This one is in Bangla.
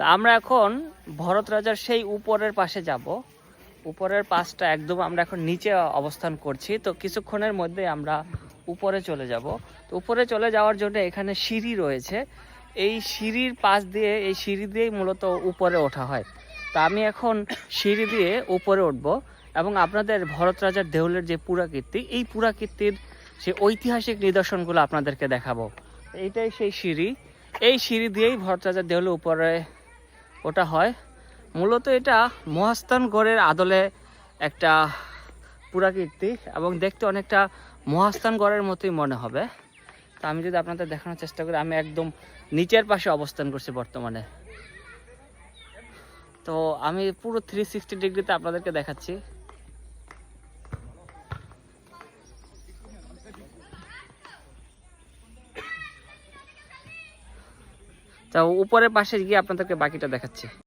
তো আমরা এখন ভরত রাজার সেই উপরের পাশে যাব। উপরের পাশটা একদম আমরা এখন নিচে অবস্থান করছি। তো কিছুক্ষণের মধ্যে আমরা উপরে চলে যাব। তো উপরে চলে যাওয়ার জন্য এখানে সিঁড়ি রয়েছে। এই সিঁড়ির পাশ দিয়ে, এই সিঁড়ি দিয়েই মূলত উপরে ওঠা হয়। তা আমি এখন সিঁড়ি দিয়ে উপরে উঠব এবং আপনাদের ভরত রাজার দেউলের যে পুরাকীর্তি, এই পুরাকীর্তির সে ঐতিহাসিক নিদর্শনগুলো আপনাদেরকে দেখাবো। এইটাই সেই সিঁড়ি। এই সিঁড়ি দিয়েই ভরত রাজার দেউলের উপরে ওটা হয়। মূলত এটা মহাস্থানগড়ের আদলে একটা পুরাকীর্তি এবং দেখতে অনেকটা মহাস্থানগড়ের মতোই মনে হবে। তা আমি যদি আপনাদের দেখানোর চেষ্টা করি, আমি একদম নিচের পাশে অবস্থান করছি বর্তমানে। তো আমি পুরো থ্রি সিক্সটি ডিগ্রিতে আপনাদেরকে দেখাচ্ছি। তা উপরের পাশে গিয়ে আপনাদেরকে বাকিটা দেখাচ্ছি।